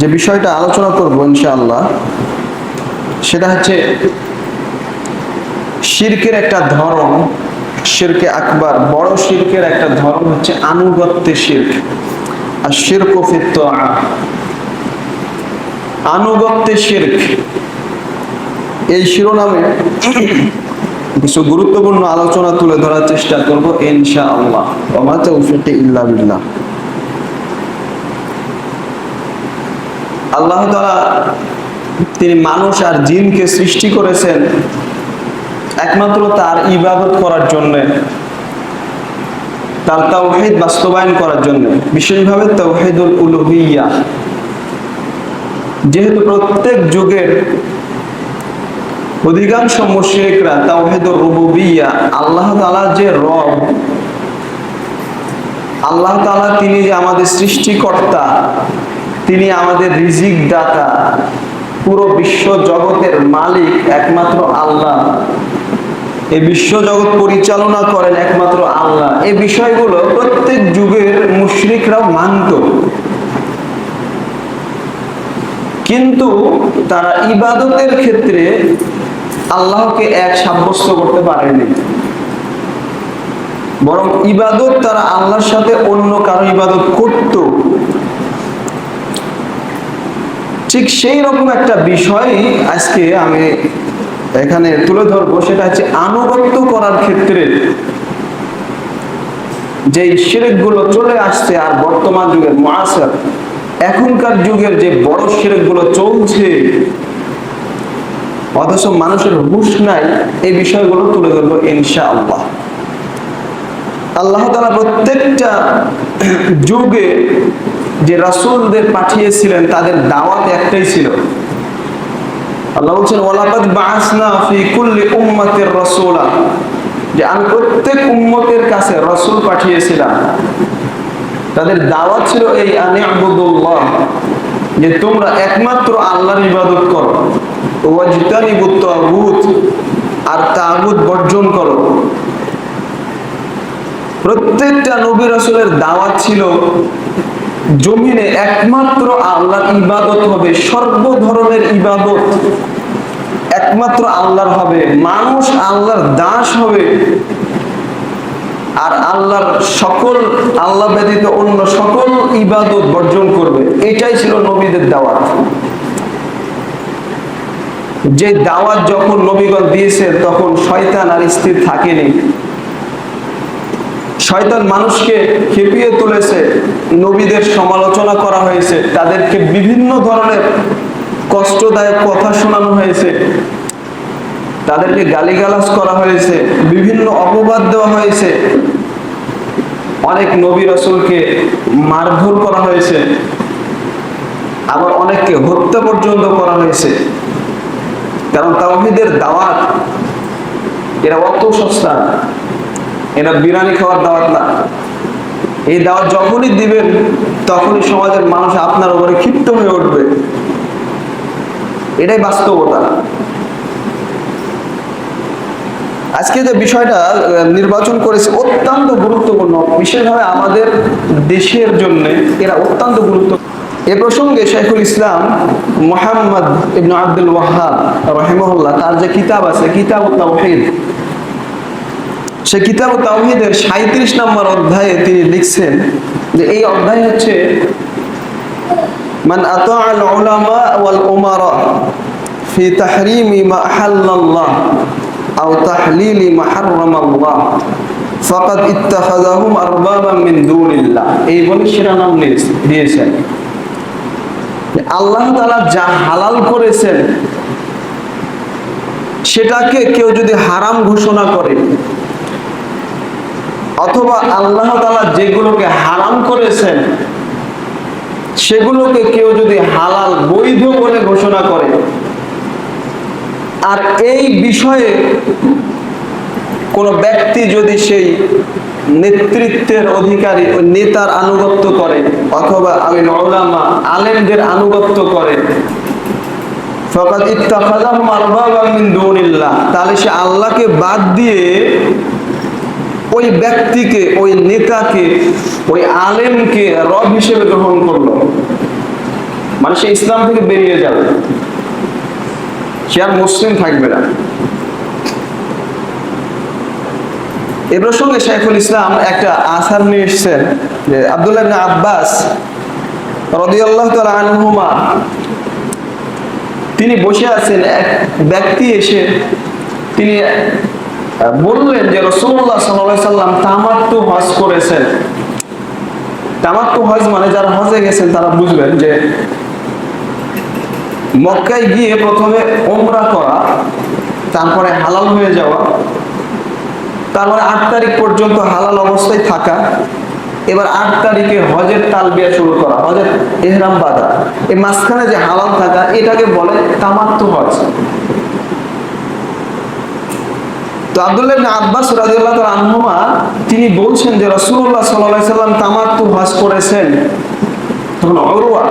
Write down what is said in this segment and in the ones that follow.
যে বিষয়টা আলোচনা করব ইনশাআল্লাহ, সেটা হচ্ছে শিরকের একটা ধরন, শিরকে আকবার, বড় শিরকের একটা ধরন হচ্ছে আনুগত্যে শির্ক। আর শিরক আনুগত্যে শির্ক, এই শিরোনামে কিছু গুরুত্বপূর্ণ আলোচনা তুলে ধরার চেষ্টা করব ইনশা আল্লাহ ইল্লা বিল্লাহ। আল্লাহ তাআলা তিনি মানুষ আর জিনকে সৃষ্টি করেছেন একমাত্র তার ইবাদত করার জন্য, তার তাওহীদ বাস্তবায়ন করার জন্য, বিশেষভাবে তাওহীদুল উলুহিয়া। যেহেতু প্রত্যেক যুগের অধিকাংশ মুশরিকরা তাওহীদুর রুবুবিয়্যা আল্লাহ তাআলা যে রব, আল্লাহ তাআলা তিনি যে আমাদের সৃষ্টিকর্তা তিনি আমাদের রিজিক দাতা পুরো বিশ্ব জগতের মালিক একমাত্র আল্লাহ। এই বিশ্ব জগৎ পরিচালনা করেন একমাত্র আল্লাহ। এই বিষয়গুলো প্রত্যেক যুগের মুশরিকরাও মানত। কিন্তু তারা ইবাদতের ক্ষেত্রে আল্লাহকে এক সাব্যস্ত করতে পারেনি। বরং ইবাদত তারা আল্লাহর সাথে অন্য কারও ইবাদত করত। ঠিক সেই রকম একটা বিষয় আজকে আমি এখানে তুলে ধরবো, সেটা হচ্ছে আনুগত্য করার ক্ষেত্রে যে শিরেকগুলো চলে আসছে আর বর্তমান যুগের মহাসার এখনকার যুগের যে বড় শিরেকগুলো চলছে, অথচ মানুষের হুশ নাই, এই বিষয়গুলো তুলে ধরবো ইনশা আল্লাহ আল্লাহ তালা প্রত্যেকটা যুগে যে রাসূলদের পাঠিয়েছিলেন, তাদের দাওয়াত একটাই ছিল। আল্লাহ বলছেন, ওয়ালাকাদ বাআসনা ফি কুল্লি উম্মাতির রাসূলা। যে আমি প্রত্যেক উম্মতের কাছে রাসূল পাঠিয়েছিলাম। তাদের দাওয়াত ছিল এই, আনি আবুদুল্লাহ যে তোমরা একমাত্র আল্লাহর ইবাদত করো। ওয়াজতানিবুত তাগুত, আর তাগুত বর্জন করো। প্রত্যেকটা নবী রাসূলের দাওয়াত ছিল জমিনে একমাত্র আল্লাহর ইবাদত হবে সর্ব ধরনের ইবাদত একমাত্র আল্লাহর হবে, মানুষ আল্লাহর দাস হবে আর আল্লাহর সকল, আল্লাহ ব্যতীত অন্য সকল ইবাদত বর্জন করবে। এটাই ছিল নবীদের দাওয়াত। যে দাওয়াত যখন নবীগণ দিয়েছেন তখন শয়তান আর স্থির থাকেনি। শয়তান মানুষকে খেপিয়ে তুলেছে, নবীদের সমালোচনা করা হয়েছে, তাদেরকে বিভিন্ন ধরনের কষ্টদায়ক কথা শোনানো হয়েছে, তাদেরকে গালিগালাজ করা হয়েছে, বিভিন্ন অপবাদ দেওয়া হয়েছে। অনেক নবী রসুলকে মারধর করা হয়েছে, আবার অনেককে হত্যা পর্যন্ত করা হয়েছে। কারণ তাওহিদের দাওয়াত, এরা অত সস্তা এটা বিরিয়ানি খাওয়ার দাওয়াত না। এই দাওয়াত যখনই দিবেন, তখনই সমাজের মানুষ আপনার উপরে ক্ষিপ্ত হয়ে উঠবে। এটাই বাস্তবতা। আজকে যে বিষয়টা নির্বাচন করেছে অত্যন্ত গুরুত্বপূর্ণ। বিশেষভাবে আমাদের দেশের জন্য এরা অত্যন্ত গুরুত্ব এ প্রসঙ্গে শেখুল ইসলাম মোহাম্মদ ইবনে আব্দুল ওয়াহাব রহিমহুল্লাহ, তার যে কিতাব আছে কিতাব তাওহীদ সে কিতাব তাওহীদের সাঁত্রিশ নম্বর অধ্যায়ে তিনি লিখছেন যে এই অধ্যায় হচ্ছে, মান উলামা ওয়াল উমারা ফি তাহরিমি মা আও তাহলিলি মা ফাকাদ ইত্তাখাযাহুম মিন দুনিল্লাহ। এই বলে দিয়েছেন। আল্লাহ তাআলা যা হালাল করেছেন, সেটাকে কেউ যদি হারাম ঘোষণা করে অথবা আল্লাহ তালা যেগুলোকে হারাম করেছেন, সেগুলোকে কেউ যদি হালাল বৈধ বলে ঘোষণা করে, আর এই বিষয়ে কোন ব্যক্তি যদি সেই নেতৃত্বের অধিকারী নেতার আনুগত্য করে, অথবা আমি ওলামা আলেমদের আনুগত্য করে আরবাবাম মিন তাহলে সে আল্লাহকে বাদ দিয়ে ওই ব্যক্তিকে, ওই নেতাকে, ওই আলেমকে রব হিসেবে গ্রহণ করল। মানে সে ইসলাম থেকে বেরিয়ে যাবে। সে আর মুসলিম থাকবে না। এ প্রসঙ্গে শাইখুল ইসলাম একটা আসার নিয়ে এসছেন যে আব্দুল্লাহ আব্বাস রদিয়াল্লাহ আনহুমা, তিনি বসে আছেন, এক ব্যক্তি এসে তিনি বললেন যে রসুল্লাহ সাল্লাম তামাত্তু হজ করেছেন। তামাত্তু হজ মানে যারা হজে গেছেন, তারা বুঝবেন যে মক্কায় গিয়ে প্রথমে ওমরা করা, তারপরে হালাল হয়ে যাওয়া, তারপরে আট তারিখ পর্যন্ত হালাল অবস্থায় থাকা, এবার আট তারিখে হজের তালবিয়া শুরু করা, হজের এহরাম বাঁধা। এই মাঝখানে যে হালাল থাকা, এটাকে বলে তামাত্তু হজ। তো আব্দুল্লাহ আব্বাস তাআলা আনহুমা, তিনি বলছেন যে রাসূলুল্লাহ সাল্লাল্লাহু আলাইহি সাল্লাম তামাত্তু হজ করেছেন। তখন উরওয়া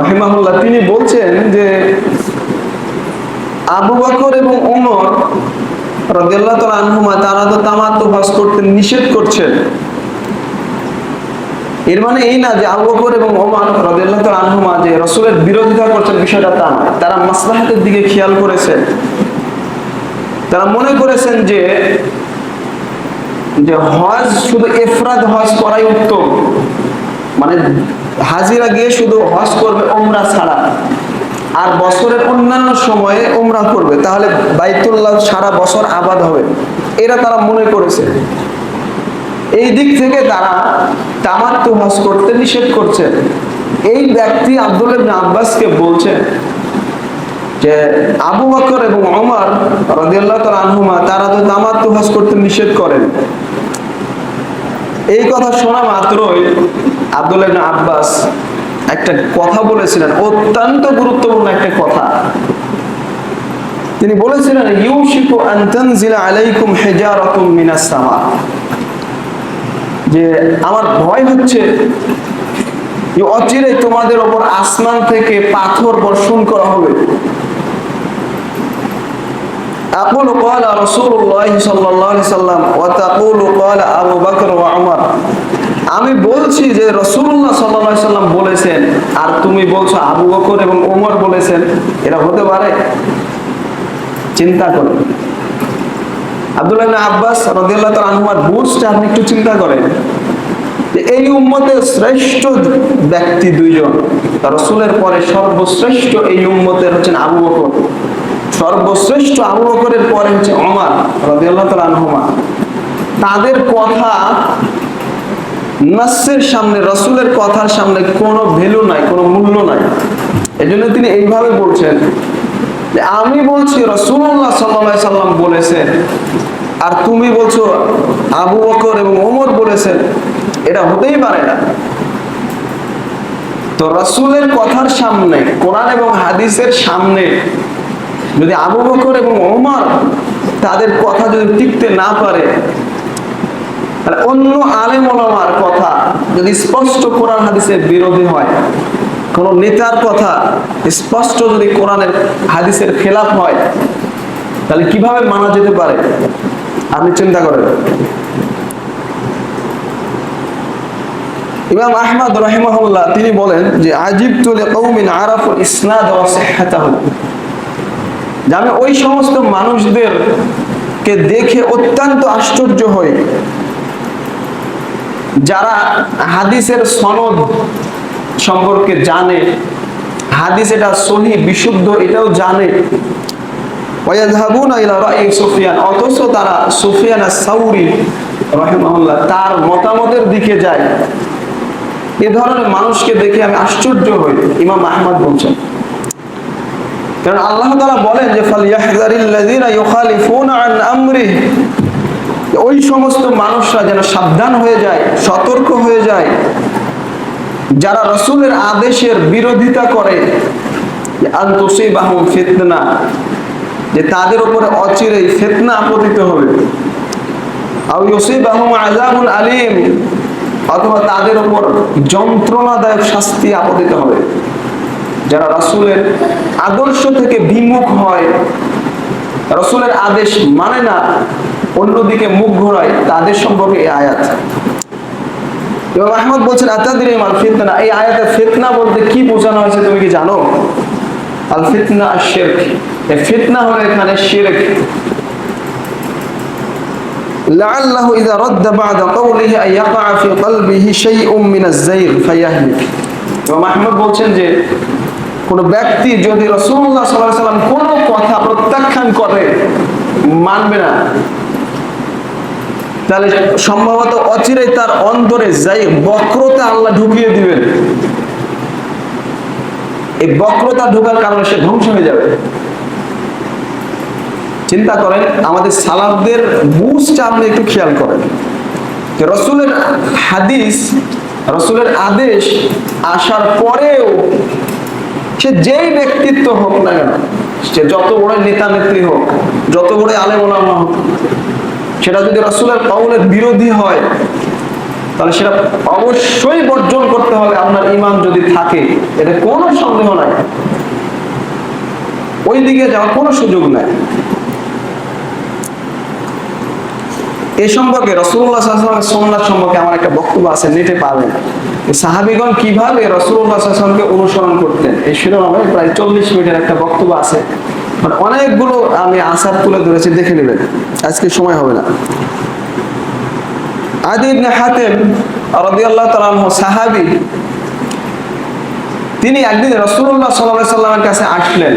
রাহিমাহুল্লাহ, তিনি বলছেন যে আবু বকর এবং ওমর রাদিয়াল্লাহু তাআলা আনহুমা, তারা তো তামাত্তু হজ করতে নিষেধ করছেন। এর মানে এই না যে আবু বকর এবং ওমর রাদিয়াল্লাহু আনহুমা যে রাসূলের বিরোধিতা করছেন, বিষয়টা তা তারা মাসলাহাতের দিকে খেয়াল করেছেন। তারা মনে করেছেন যে যে হজ শুধু এফরাদ হজ করাই উত্তম। মানে হাজিরা গিয়ে শুধু হজ করবে ওমরা ছাড়া। আর বছরের অন্যান্য সময়ে ওমরা করবে। তাহলে বাইতুল্লাহ সারা বছর আবাদ হবে। এরা তারা মনে করেছে। এই দিক থেকে তারা তামাত্তু হজ করতে নিষেধ করছে। এই ব্যক্তি আব্দুল আব্বাসকে বলছেন যে আবু বকর এবং ওমর রাদিয়াল্লাহু আনহুমা, তারা তো তামাত্তু হজ করতে নিষেধ করেন। এই কথা শোনা মাত্রই আব্দুল্লাহ আব্বাস একটা কথা বলেছিলেন, অত্যন্ত গুরুত্বপূর্ণ একটা কথা। তিনি বলেছিলেন, ইউশিকু আন তানজিলা আলাইকুম হিজারাতুম মিনাস সামা। যে আমার ভয় হচ্ছে অচিরে তোমাদের ওপর আসমান থেকে পাথর বর্ষণ করা হবে। أقول قال رسول الله صلى الله عليه وسلم وتقول قال أبو بكر وعمر আমি বলছি যে রসুল্লাহ সাল্লাহ সাল্লাম বলেছেন আর তুমি বলছো আবু বকর এবং ওমর বলেছেন এটা হতে পারে চিন্তা করো আব্দুল্লাহ ইবনে আব্বাস রাদিয়াল্লাহু তাআলা আনহুর বুঝটা আপনি একটু চিন্তা করেন যে এই উম্মতের শ্রেষ্ঠ ব্যক্তি দুইজন রসুলের পরে সর্বশ্রেষ্ঠ এই উম্মতের হচ্ছেন আবু বকর সর্বশ্রেষ্ঠ আবু বকরের পরে হচ্ছে রাদিয়াল্লাহু তাআলা তাদের কথা নাসের সামনে, রসুলের কথার সামনে কোনো ভ্যালু নাই, কোনো মূল্য নাই। এজন্য তিনি এইভাবে বলছেন যে, আমি বলছি রসুল্লাহ সাল্লাহ সাল্লাম বলেছেন, আর তুমি বলছো আবু বকর এবং ওমর বলেছেন, এটা হতেই পারে না। তো রসুলের কথার সামনে, কোরআন এবং হাদিসের সামনে যদি আবু বকর এবং ওমর তাদের কথা যদি টিকতে না পারে, তাহলে অন্য আলেম ওলামার কথা যদি স্পষ্ট কোরআন হাদিসের বিরোধী হয়, কোন নেতার কথা স্পষ্ট যদি কোরআনের হাদিসের খেলাফ হয়, তাহলে কীভাবে মানা যেতে পারে? আপনি চিন্তা করেন। ইমাম আহমদ রাহিমাহুল্লাহ তিনি বলেন যে আজিব তুলে কৌমিন আরাফুল ইসনাদ ওয়া সিহহাতাহু যে আমি ওই সমস্ত মানুষদেরকে দেখে অত্যন্ত আশ্চর্য হই। যারা হাদিসের সনদ সম্পর্কে জানে, হাদিস এটা সহি, বিশুদ্ধ, এটাও জানে। ওয়াযাহাবুনা ইলা রাই সুফিয়ান, অথচ তারা সুফিয়ান আস-সাউরি রাহিমাহুল্লাহ, তার মতামতের দিকে যায়। এ ধরনের মানুষকে দেখে আমি আশ্চর্য হই, ইমাম আহমদ বলছেন। কারণ আল্লাহ তাআলা বলেন যে আমরিহি ওই সমস্ত মানুষরা যেন সাবধান হয়ে যায়, সতর্ক হয়ে যায়। যারা রসুলের আদেশের বিরোধিতা করে ফিতনা যে, তাদের উপরে অচিরেই ফিতনা আপতিত হবে। আযাবুন আলিম, অথবা তাদের উপর যন্ত্রণাদায়ক শাস্তি আপতিত হবে। যারা রাসূলের আদর্শ থেকে বিমুখ হয় রসুলের আদেশ মানে না অন্যদিকে মুখ ঘোরায় তাদের সম্পর্কে এই আয়াত ইমাম আহমদ বলছেন আতাদিন আল ফিতনা এই আয়াতে ফিতনা বলতে কি বোঝানো হয়েছে তুমি কি জানো আল ফিতনা আর শিরক এই ফিতনা হলো এখানে শিরক لعله إذا رد بعد قوله أن يقع في قلبه شيء من الزيغ فيهلك ইমাম আহমদ বলছেন যে কোন ব্যক্তি যদি রসুল্লাহ সাল্লাহ সাল্লাম কোনো কথা প্রত্যাখ্যান করে, মানবে না, তাহলে সম্ভবত অচিরেই তার অন্তরে যাই বক্রতা আল্লাহ ঢুকিয়ে দিবেন। এই বক্রতা ঢোকার কারণে সে ধ্বংস হয়ে যাবে। চিন্তা করেন, আমাদের সালাফদের বুঝটা আপনি একটু খেয়াল করেন। রসুলের হাদিস, রসুলের আদেশ আসার পরেও সে যেই ব্যক্তিত্ব হোক না কেন, সে যত বড় নেতা নেত্রী হোক, যত বড় আলেম ওলামা হোক, সেটা যদি রসুলের কৌলের বিরোধী হয়, তাহলে সেটা অবশ্যই বর্জন করতে হবে, আপনার ইমান যদি থাকে, এতে কোনো সন্দেহ নাই। ওই দিকে যাওয়ার কোনো সুযোগ নাই। এ সম্পর্কে রসুল্লাহ সাল্লামের সোমনাথ সম্পর্কে আমার একটা বক্তব্য আছে, নেটে পাবেন। সাহাবিগণ কীভাবে সাল্লামকে অনুসরণ করতেন? এই শিরোনামে প্রায় চল্লিশ মিনিটের একটা বক্তব্য আছে। মানে অনেকগুলো আমি আসার তুলে ধরেছি, দেখে নেবেন। আজকে সময় হবে না। হাতেম রাদিয়াল্লাহু তিনি একদিন সাল্লামের কাছে আসলেন।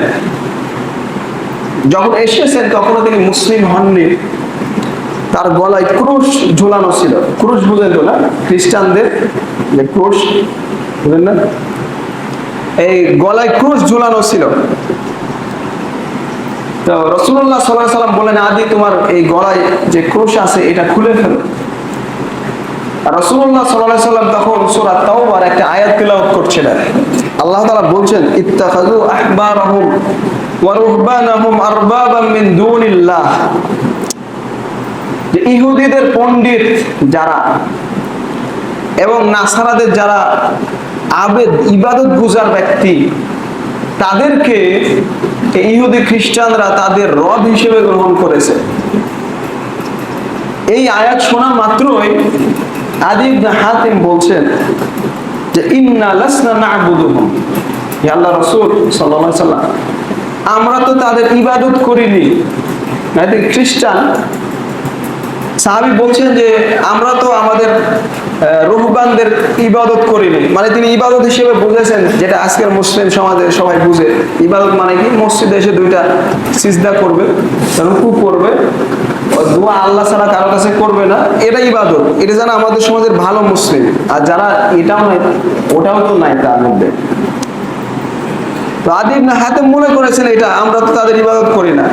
যখন এসেছেন, তখনও তিনি মুসলিম হননি। তার গলায় ক্রুশ ঝোলানো ছিল। ক্রুশ বুঝেন তো না? খ্রিস্টানদের যে ক্রুশ, বুঝেন না? এই গলায় ক্রুশ ঝুলানো ছিল। তো রসুল্লাহ সাল্লাহ সাল্লাম বলেন, আদি, তোমার এই গলায় যে ক্রুশ আছে, এটা খুলে ফেলো। রসুল্লাহ সাল্লাহ সাল্লাম তখন সুরা তাওবার একটা আয়াত তেলাওয়াত আল্লাহ তাআলা বলছেন, ইত্তাখাযু আহবারহুম ওয়া রুহবানাহুম আরবাবাম মিন দুনিল্লাহ। যে ইহুদিদের পণ্ডিত যারা এবং নাসারাদের যারা আবেদ, ইবাদত গুজার ব্যক্তি, তাদেরকে ইহুদি খ্রিস্টানরা তাদের রব হিসেবে গ্রহণ করেছে। এই আয়াত শোনা মাত্রই আদি হাতিম বলছেন যে, ইন্না লাসনা না'বুদুহুম। ইয়া আল্লাহ রাসূল সাল্লাল্লাহু আলাইহি সাল্লাম আমরা তো তাদের ইবাদত করিনি। খ্রিস্টান সাহাবি বলছেন যে, আমরা তো আমাদের রুহবানদের ইবাদত করিনি মানে তিনি ইবাদত হিসেবে বুঝেছেন যেটা আজকের মুসলিম সমাজে সবাই বুঝে। ইবাদত মানে কি? মসজিদে এসে দুইটা সিজদা করবে, রুকু করবে দোয়া আল্লাহ ছাড়া কারও কাছে করবে না, এটা ইবাদত। এটা জানা আমাদের সমাজের ভালো মুসলিম। আর যারা এটাও নাই ওটাও তো নাই তার মধ্যে। তো আদিব না হাতে মনে করেছেন এটা, আমরা তো তাদের ইবাদত করি না।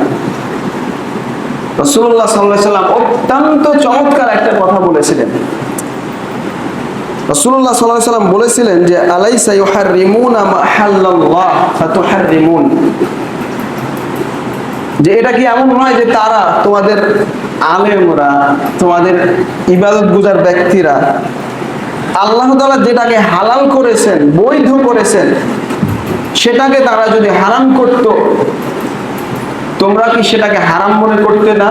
রসুল্লাহ সাল্লাহ অত্যন্ত চমৎকার একটা কথা বলেছিলেন। রসুল্লাহ সাল্লাহ সাল্লাম বলেছিলেন যে যে, এটা কি এমন নয় যে তারা, তোমাদের আলেমরা, তোমাদের ইবাদত গুজার ব্যক্তিরা আল্লাহ তাআলা যেটাকে হালাল করেছেন, বৈধ করেছেন, সেটাকে তারা যদি হারাম করত তোমরা কি সেটাকে হারাম মনে করতে না?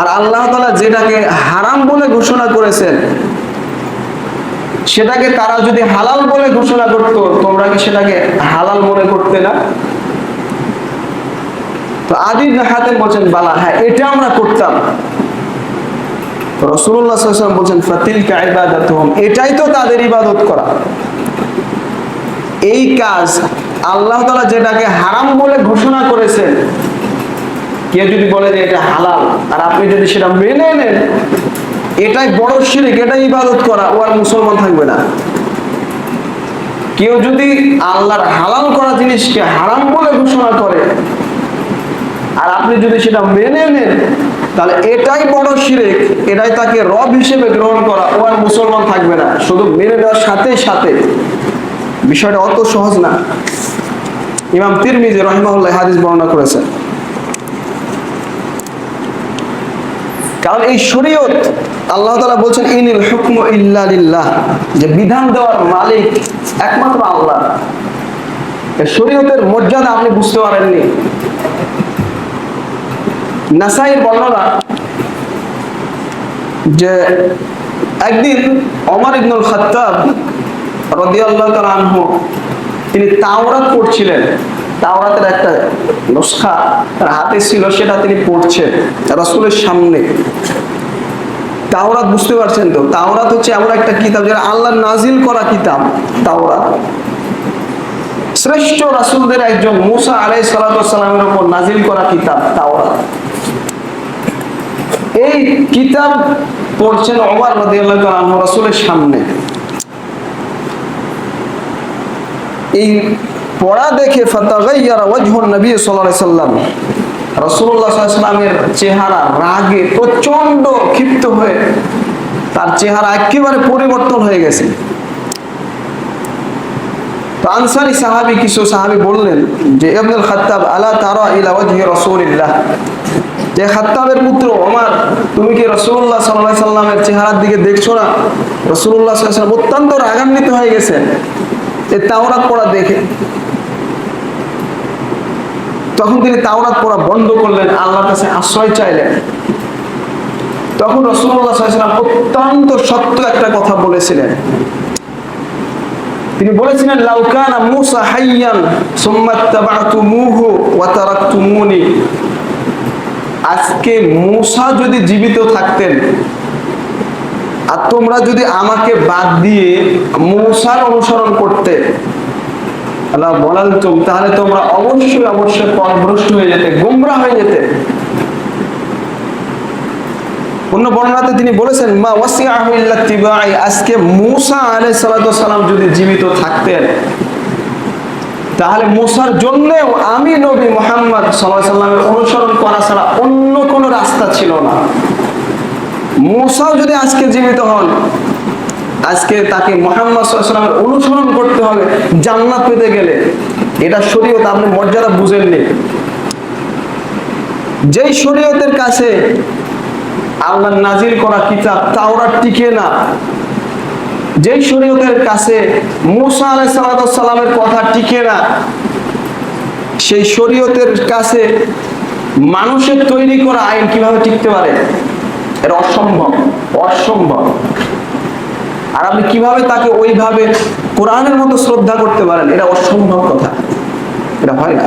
আর আল্লাহ তাআলা যেটাকে হারাম বলে ঘোষণা করেছেন, সেটাকে তারা যদি হালাল বলে ঘোষণা করত, তোমরা কি সেটাকে হালাল মনে করতে না? তো আদি হাতে বলছেন, বালা হ্যাঁ এটা আমরা করতাম। রসুল্লাহ বলছেন ফাতিল ইবাদাতুহুম। এটাই তো তাদের ইবাদত করা। এই কাজ আল্লাহ তাআলা যেটাকে হারাম বলে ঘোষণা করেছেন, কেউ যদি বলে যে এটা হালাল, আর আপনি যদি সেটা মেনে নেন, এটাই বড় শিরিক, এটাই ইবাদত করা, ও আর মুসলমান থাকবে না। কেউ যদি আল্লাহর হালাল করা জিনিসকে হারাম বলে ঘোষণা করে, আর আপনি যদি সেটা মেনে নেন, তাহলে এটাই বড় শিরেক, এটাই তাকে রব হিসেবে গ্রহণ করা, ও আর মুসলমান থাকবে না। শুধু মেনে নেওয়ার সাথে সাথে। বিষয়টা অত সহজ না। ইমাম তিরমিজি রহিমাহুল্লাহ হাদিস বর্ণনা করেছেন। কারণ এই শরীয়ত আল্লাহ তাআলা বলছেন, ইনিল হুকমু ইল্লা লিল্লাহ যে বিধান দেওয়ার মালিক একমাত্র আল্লাহ। শরীয়তের মর্যাদা আপনি বুঝতে পারেননি। নাসাইয়ের বর্ণনা যে একদিন অমর ইবনুল খাত্তাব তিনি তাওরাত পড়ছিলেন। তাওরাতের একটা নুসখা তার হাতে ছিল, সেটা তিনি পড়ছেন রাসূলের সামনে। তাওরাত বুঝতে পারছেন তো? তাওরাত হচ্ছে এমন একটা কিতাব যেটা আল্লাহ নাজিল করা কিতাব, তাওরাত। শ্রেষ্ঠ রাসূলদের একজন মুসা আলাইহিস সালামের উপর নাজিল করা কিতাব, তাওরাত। এই কিতাব পড়ছেন ওমর রাদিয়াল্লাহু রাসূলের সামনে। এই পড়া দেখে ফাতাগাইয়ারা ওয়াজহুন নবী সাল্লাম চেহারা রাগে প্রচণ্ড ক্ষিপ্ত হয়ে তার চেহারা একেবারে পরিবর্তন হয়ে গেছে। কিছু বললেন যে তারা যে পুত্র ওমর, তুমি কি রাসূলুল্লাহ সাল্লামের চেহারার দিকে দেখছ না? রাসূলুল্লাহ অত্যন্ত রাগান্বিত হয়ে গেছেন। তাওরাত পড়া দেখে। তখন তিনি তাওরাত পড়া বন্ধ করলেন, আল্লাহর কাছে আশ্রয় চাইলেন। তখন রসুল্লাহ সাল্লাম অত্যন্ত সত্য একটা কথা বলেছিলেন। তিনি বলেছিলেন লাউকানা মুসা হাইয়ান সুম্মা তাবাতুমুহু ওয়া তারাকতুমুনি। আজকে মুসা যদি জীবিত থাকতেন আর তোমরা যদি আমাকে বাদ দিয়ে মূসার অনুসরণ করতে আল্লাহ বলাল তুম তাহলে তোমরা অবশ্যই অবশ্যই পথভ্রষ্ট হয়ে যেতে গোমরা হয়ে যেতে। অন্য বর্ণনাতে তিনি বলেছেন, মা ওয়াসিআহু তিবাই আজকে মূসা সালাতু সালাম যদি জীবিত থাকতেন, তাহলে মূসার জন্যও আমি নবী মুহাম্মদ আলাইহি সাল্লামের অনুসরণ করা ছাড়া অন্য কোনো রাস্তা ছিল না। মূসাও যদি আজকে জীবিত হন, আজকে তাকে মোহাম্মদ অনুসরণ করতে হবে, জান্নাত পেতে গেলে। এটা শরীয়ত, আপনি মর্যাদা বুঝেননি। যেই শরীয়তের কাছে আল্লাহ নাজিল করা কিতাব তাওরা টিকে না, যেই শরীয়তের কাছে মুসা আলাই সালামের কথা টিকে না, সেই শরীয়তের কাছে মানুষের তৈরি করা আইন কীভাবে টিকতে পারে? এটা অসম্ভব অসম্ভব। আর আপনি কীভাবে তাকে ওইভাবে কোরআনের মতো শ্রদ্ধা করতে পারেন, এটা অসম্ভব কথা। এটা হয় না।